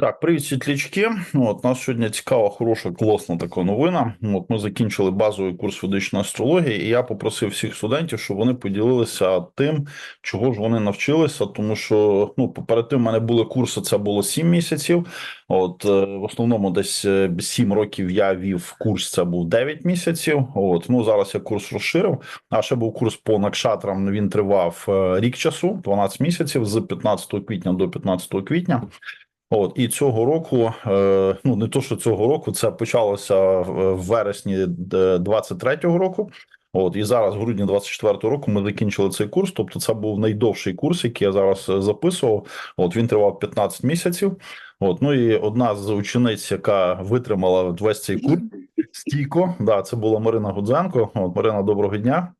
Так, привіт, світлячки. От у нас сьогодні цікава, хороша, класна така новина. От ми закінчили базовий курс ведичної астрології, і я попросив всіх студентів, щоб вони поділилися тим, чого ж вони навчилися. Тому що ну, перед тим в мене були курси, це було 7 місяців. От е, в основному десь е, 7 років я вів курс, це був 9 місяців. От ну зараз я курс розширив. А ще був курс по накшатрам. Він тривав е, рік часу, 12 місяців з 15 квітня до 15 квітня. От і цього року, е, ну не то, що цього року, це почалося в вересні 23-го року. От і зараз, в грудні 24-го року, ми закінчили цей курс. Тобто, це був найдовший курс, який я зараз е, записував. От він тривав 15 місяців. От ну і одна з учениць, яка витримала весь цей курс стійко. Да, це була Марина Гудзенко. От Марина, доброго дня.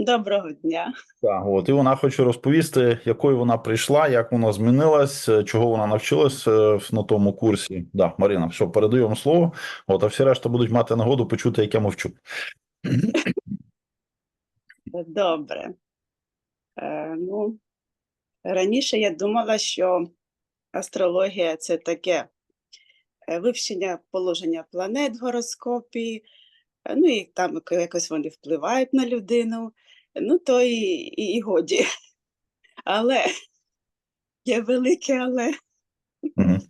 Доброго дня. Так, от і вона хоче розповісти, якою вона прийшла, як вона змінилась, е, чого вона навчилась е, на тому курсі. Да, Марина, все, передаю вам слово. От, а всі решта будуть мати нагоду почути, як я мовчу. Добре. Е, ну, раніше я думала, що астрологія це таке е, вивчення положення планет в гороскопі, е, ну і там якось вони впливають на людину, ну то і, і, і годі. Але є велике але. Мгм.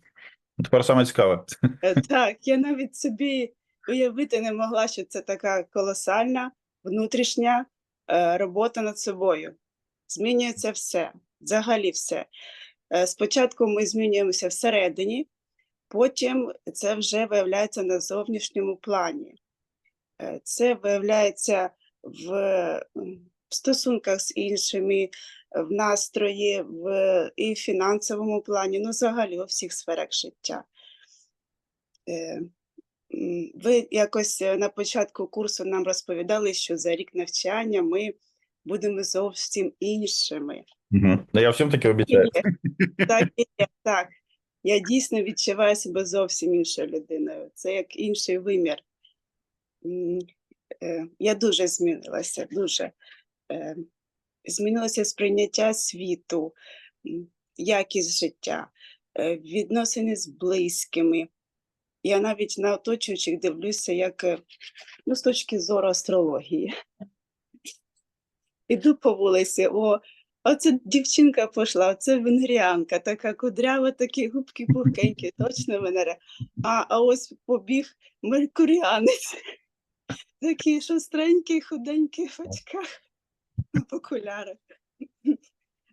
Тепер саме цікаве. Е, Так, я навіть собі уявити не могла, що це така колосальна внутрішня е, робота над собою. Змінюється все, взагалі все. Е, Спочатку ми змінюємося всередині, потім це вже виявляється на зовнішньому плані. Е, Це виявляється в, в стосунках з іншими, в настрої, в і в фінансовому плані, ну, взагалі у всіх сферах життя. Е, Ви якось е, на початку курсу нам розповідали, що за рік навчання ми будемо зовсім іншими. Угу. Я всім таки обіцяю. є, Так, є, так. Я дійсно відчуваю себе зовсім іншою людиною. Це як інший вимір. Е, Я дуже змінилася, дуже. Е, Змінилося сприйняття світу, якість життя, е, відносини з близькими. Я навіть на оточуючих дивлюся, як ну, з точки зору астрології. Іду по вулиці, о, оце дівчинка пішла, оце венгріанка, така кудрява, такі губки пухкенькі, точно венера. А, а ось побіг меркуріанець, такий шустренький, худенький в очках, в окулярах.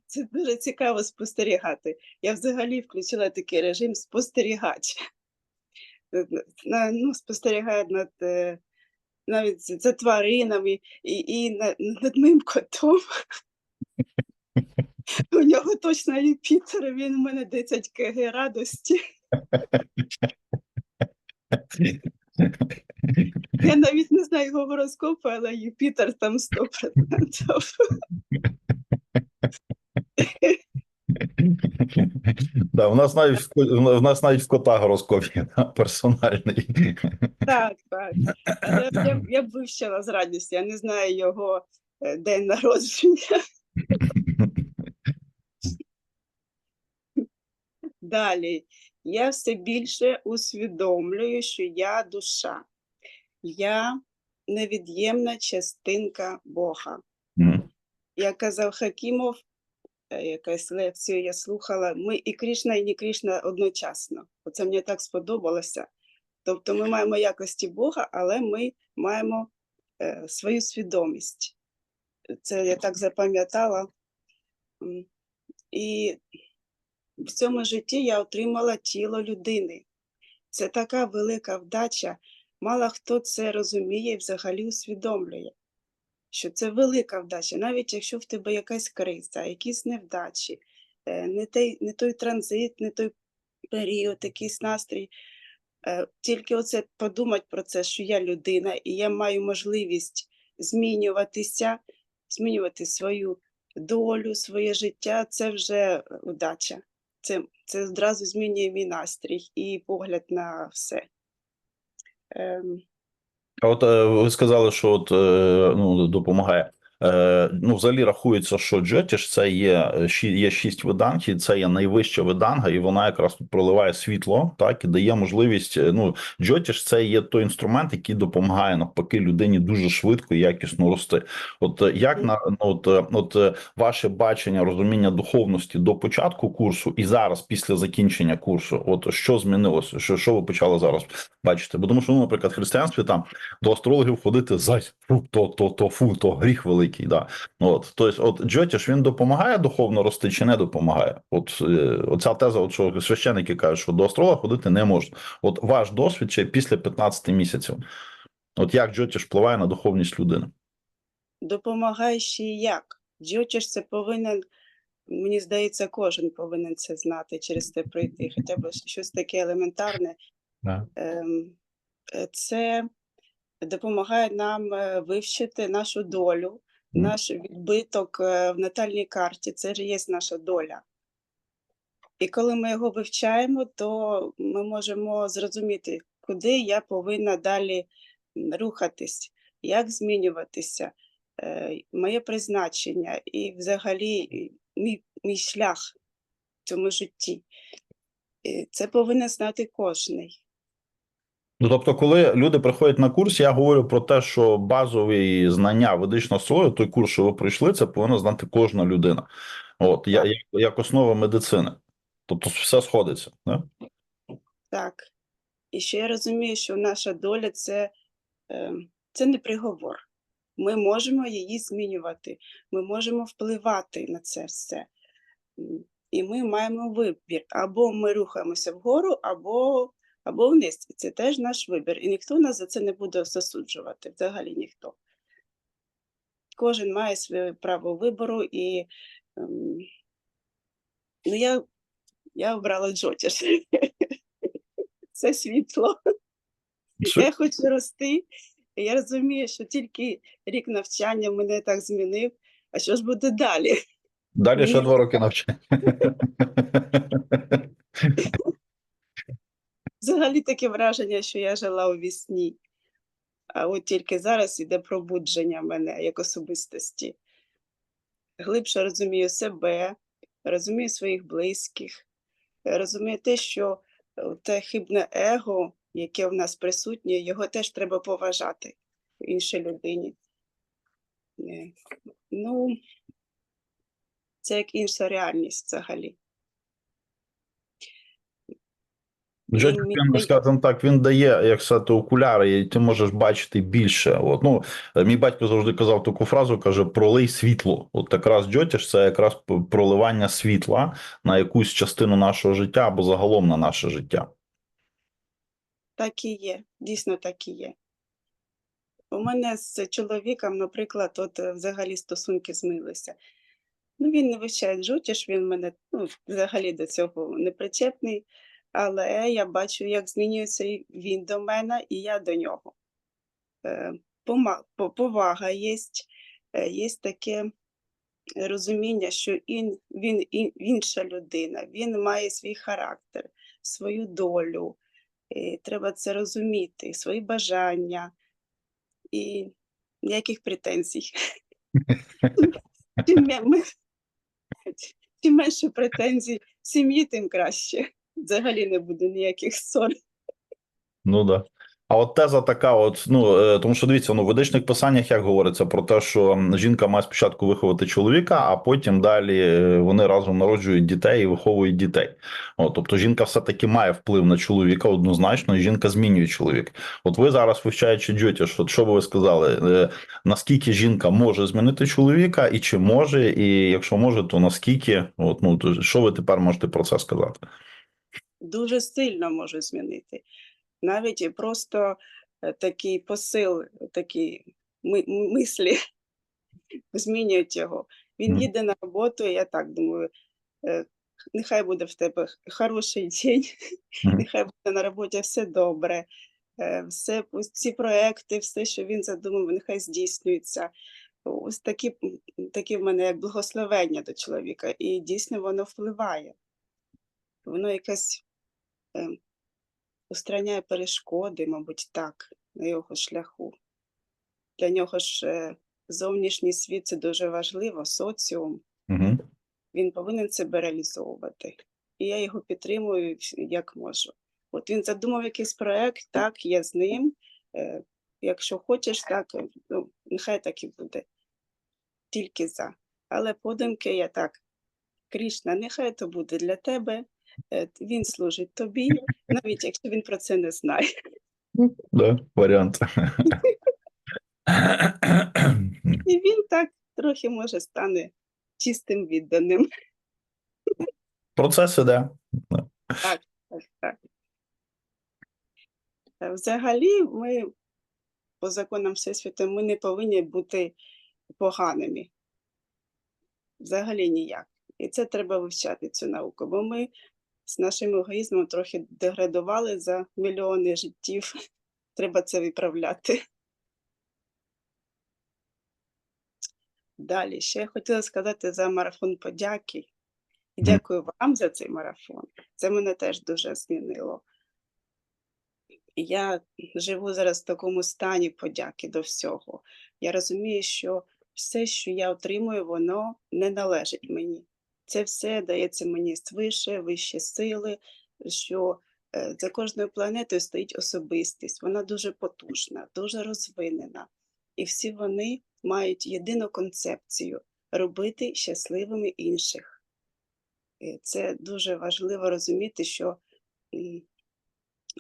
Це дуже цікаво спостерігати. Я взагалі включила такий режим спостерігач. Е, Ну, спостерігаю над е, навіть за за тваринами і, і над моїм котом. У нього точно Юпітер, він у мене 10 кг радості. Я навіть не знаю його гороскопу, але Юпітер там 100%. Да, у нас навіть в у нас навіть в кота гороскоп є да, персональний. Так, так. Я, я, я б вивчила з радістю, я не знаю його е, день народження. Далі. Я все більше усвідомлюю, що я душа, я невід'ємна частинка Бога. Як казав Хакімов, е, якась лекцію я слухала, ми і Крішна, і не Крішна одночасно. Оце мені так сподобалося. Тобто ми маємо якості Бога, але ми маємо е, свою свідомість. Це я так запам'ятала. І в цьому житті я отримала тіло людини. Це така велика вдача. Мало хто це розуміє і взагалі усвідомлює, що це велика вдача, навіть якщо в тебе якась криза, якісь невдачі, е, не той, не той транзит, не той період, якийсь настрій. Е, Тільки оце подумати про це, що я людина, і я маю можливість змінюватися, змінювати свою долю, своє життя, це вже удача. Це, це одразу змінює мій настрій і погляд на все. Ем, А от е, ви сказали, що от е, ну допомагає. Е, ну, взагалі рахується, що Джотіш це є, е, є шість виданг, і це є найвища виданга, і вона якраз тут проливає світло, так і дає можливість. е, Ну, Джотіш це є той інструмент, який допомагає навпаки людині дуже швидко і якісно рости. От як на ну, от, от ваше бачення розуміння духовності до початку курсу і зараз, після закінчення курсу, от що змінилося? Що, що ви почали зараз бачити? Бо тому, що ну, наприклад, в християнстві там до астрологів ходити зась, то, то, то фу, то гріх великий. Да. От, тобто, от Джотіш він допомагає духовно рости чи не допомагає? От е, оця теза, от що священники кажуть, що до астролога ходити не можна. От ваш досвід ще після 15 місяців. От як Джотіш впливає на духовність людини? Допомагає ще як. Джотіш це повинен, мені здається, кожен повинен це знати, через це пройти, хоча б щось таке елементарне. Да. Ем, е, Це допомагає нам е, вивчити нашу долю. Наш відбиток е, в натальній карті. Це ж є наша доля. І коли ми його вивчаємо, то ми можемо зрозуміти, куди я повинна далі рухатись, як змінюватися, е, моє призначення і взагалі мій, мій шлях в цьому житті. Це повинен знати кожний. Ну, тобто, коли люди приходять на курс, я говорю про те, що базові знання ведичного астрології, той курс, що ви пройшли, це повинна знати кожна людина. От я, як, як основа медицини. Тобто все сходиться. Да? Так. І ще я розумію, що наша доля це, е, це не приговор. Ми можемо її змінювати, ми можемо впливати на це все. І ми маємо вибір. Або ми рухаємося вгору, або, або вниз. І Це теж наш вибір. І ніхто нас за це не буде засуджувати, взагалі ніхто. Кожен має своє право вибору, і ем, ну, я, я обрала Джотіш. Це світло. Я хочу рости. Я розумію, що тільки рік навчання мене так змінив. А що ж буде далі? Далі ще два роки навчання. Взагалі таке враження, що я жила у вісні. А от тільки зараз іде пробудження мене як особистості. Глибше розумію себе, розумію своїх близьких, розумію те, що е, те хибне его, яке в нас присутнє, його теж треба поважати іншій людині. Е, Ну, це як інша реальність взагалі. Він, мій- скажімо так, він дає, як сказати, окуляри, і ти можеш бачити більше. От, ну, мій батько завжди казав таку фразу: каже: пролий світло. От якраз Джотіш це якраз проливання світла на якусь частину нашого життя або загалом на наше життя. Так і є, дійсно так і є. У мене з чоловіком, наприклад, от е, взагалі стосунки змилися. Ну, він не вивчає джутіш, він мене ну, взагалі до цього не причепний, але я бачу, як змінюється він до мене, і я до нього. Е, Повага є, є таке розуміння, що ін- він ін- інша людина, він має свій характер, свою долю. І треба це розуміти, свої бажання і ніяких претензій. Чим менше претензій в сім'ї, тим краще. Взагалі не буде ніяких ссор. Ну да. А от теза така, от ну е, тому що дивіться, ну в ведичних писаннях як говориться про те, що жінка має спочатку виховати чоловіка, а потім далі е, вони разом народжують дітей і виховують дітей. От, тобто жінка все таки має вплив на чоловіка однозначно, і жінка змінює чоловік. От ви зараз вивчаючи Джотіш, от що би ви сказали, е, наскільки жінка може змінити чоловіка, і чи може, і якщо може, то наскільки? От ну то що ви тепер можете про це сказати? Дуже сильно може змінити. Навіть просто е, такий посил, такі ми- мислі змінюють його. Він їде на роботу, і я так думаю, е, нехай буде в тебе хороший день, нехай буде на роботі все добре, е, все, ці проекти, все, що він задумав, нехай здійснюється. Ось такі, такі в мене як благословення до чоловіка, і дійсно воно впливає. Воно якесь устраняє перешкоди, мабуть, так, на його шляху. Для нього ж е, зовнішній світ це дуже важливо, соціум, Угу. він повинен себе реалізовувати. І я його підтримую як можу. От він задумав якийсь проект, так, я з ним. Е, якщо хочеш, так, е, ну, нехай так і буде. Тільки за. Але подумки я так, Крішна, нехай то буде для тебе. Е, Він служить тобі, навіть якщо він про це не знає. Да, варіант. І він так трохи може стане чистим відданим. Процес іде. Так, так. Е, Взагалі, ми по законам Всесвіту ми не повинні бути поганими. Взагалі ніяк. І це треба вивчати цю науку, бо ми з нашим егоїзмом трохи деградували за мільйони життів. Треба це виправляти. Далі, ще я хотіла сказати за марафон подяки. І дякую вам за цей марафон. Це мене теж дуже змінило. Я живу зараз в такому стані подяки до всього. Я розумію, що все, що я отримую, воно не належить мені. Це все дається мені свише, вищі сили, що е, за кожною планетою стоїть особистість. Вона дуже потужна, дуже розвинена. І всі вони мають єдину концепцію робити щасливими інших. І Це дуже важливо розуміти, що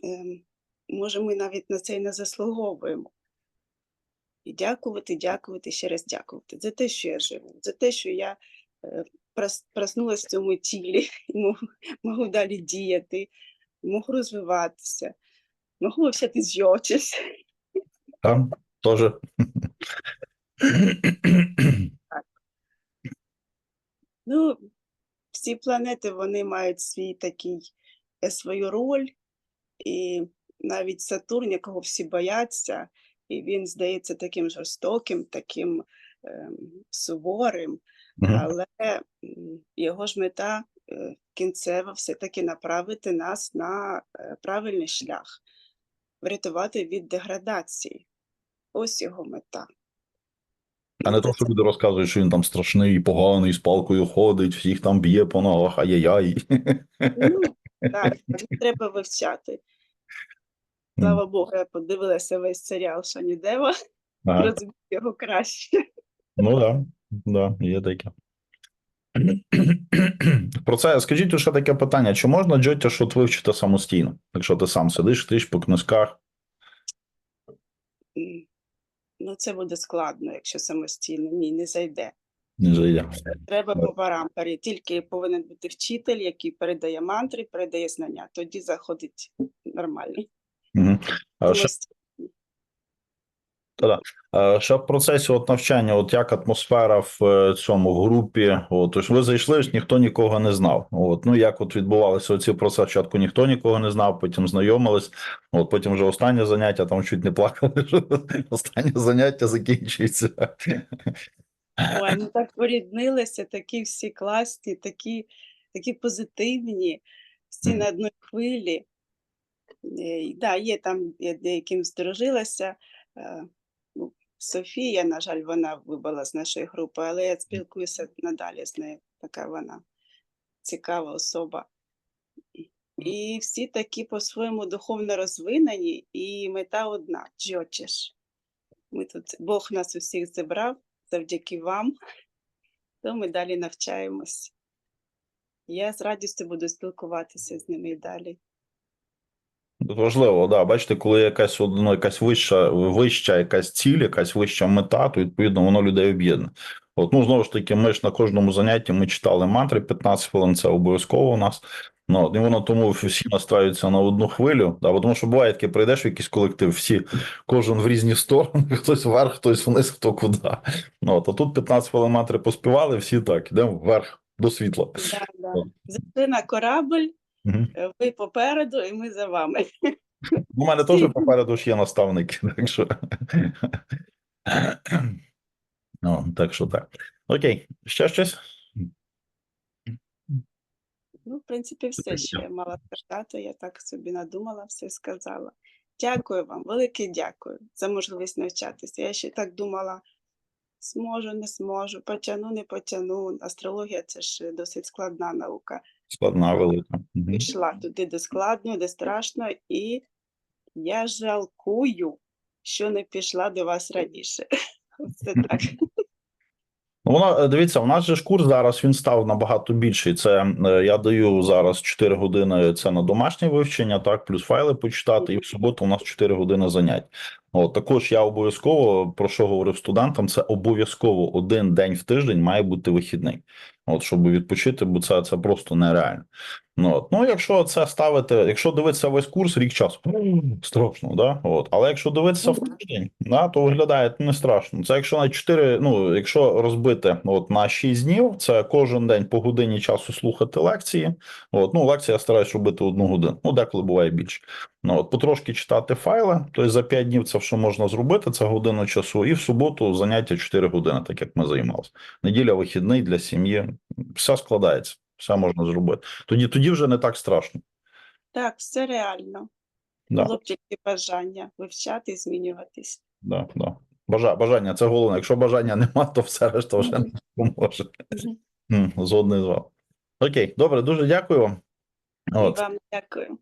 ем, може ми навіть на це і не заслуговуємо. І дякувати, дякувати, ще раз дякувати за те, що я живу, за те, що я прос- проснулася в цьому тілі, можу, далі діяти, можу розвиватися, можу вивчати зйочись. Там теж. Ну, всі планети вони мають свій такий, е, свою роль, і навіть Сатурн, якого всі бояться, і він здається таким жорстоким, таким ем, суворим. Але його ж мета е, кінцева все-таки направити нас на е, правильний шлях, врятувати від деградації. Ось його мета. А не то, що люди розказують, що він там страшний, поганий, з палкою ходить, всіх там б'є по ногах, ай-яй-яй. Ну, так, треба вивчати. Слава Богу, я подивилася весь серіал Шанідева, Ага. розумію його краще. Ну так, да, да, є таке. Про це скажіть ще таке питання: чи можна Джоття що вивчити самостійно, якщо ти сам сидиш, тиш по книжках? Ну, це буде складно, якщо самостійно. Ні, не зайде. Не зайде. Треба по парампорі. Тільки повинен бути вчитель, який передає мантри, передає знання. Тоді заходить нормально. Угу. А ще, Самостійно. а ще в процесі от навчання, от як атмосфера в е, цьому групі, от, тож ви зайшли, ніхто нікого не знав. От, ну як от відбувалися оці процеси, спочатку ніхто нікого не знав, потім знайомились, от потім вже останнє заняття, там чуть не плакали, що останнє заняття закінчується. Ой, ми так поріднилися, такі всі класні, такі, такі позитивні, всі на одній хвилі. Е, і Да, є там, я деяким здружилася. Софія, на жаль, вона вибула з нашої групи, але я спілкуюся надалі з нею. Така вона цікава особа. І всі такі по-своєму духовно розвинені, і мета одна джотіш. Ми тут, Бог нас усіх зібрав завдяки вам, то ми далі навчаємось. Я з радістю буду спілкуватися з ними і далі. Важливо, да. Бачите, коли якась ну, якась вища, вища якась ціль, якась вища мета, то відповідно воно людей об'єднує. От, ну знову ж таки, ми ж на кожному занятті ми читали мантри 15 хвилин, це обов'язково у нас. Ну, і воно тому всі настраюються на одну хвилю. Да, бо тому що буває таке, прийдеш в якийсь колектив, всі, кожен в різні сторони, хтось вверх, хтось вниз, хто куди. Ну, от, а тут 15 хвилин мантри поспівали, всі так, йдемо вверх до світла. Да, да. Зайшли на корабль, Е, ви попереду, і ми за вами. У мене теж попереду ж є наставники, так що. Ну, так що так. Окей, ще щось? Ну, в принципі, все, що я мала сказати, я так собі надумала, все сказала. Дякую вам, велике дякую за можливість навчатися. Я ще так думала, зможу, не зможу, потягну, не потягну. Астрологія це ж досить складна наука. Складна велика. Пішла туди, де складно, де страшно, і я жалкую, що не пішла до вас раніше. Все так. Ну, воно, е, дивіться, у нас же ж курс зараз він став набагато більший. Це е, я даю зараз 4 години це на домашнє вивчення, так, плюс файли почитати, і в суботу у нас 4 години занять. От також я обов'язково про що говорив студентам: це обов'язково один день в тиждень має бути вихідний. От, щоб відпочити, бо це, це просто нереально. Ну, от. ну, якщо це ставити, якщо дивитися весь курс, рік часу, м, страшно, да? От. Але якщо дивитися в тиждень, да, то виглядає не страшно. Це якщо на 4, ну, якщо розбити от, на 6 днів, це кожен день по годині часу слухати лекції. От, ну, лекції я стараюсь робити одну годину, ну, деколи буває більше. Ну, от, потрошки читати файли, тобто за 5 днів це що можна зробити, це годину часу, і в суботу заняття 4 години, так як ми займалися. Неділя вихідний для сім'ї, все складається, все можна зробити. Тоді, тоді вже не так страшно. Так, все реально. Да, Було б тільки бажання вивчати і змінюватись. да, да. Бажа, бажання це головне. Якщо бажання нема, то все решта вже не допоможе. Згодний з вами. Окей, добре, дуже дякую. вам. От. вам дякую.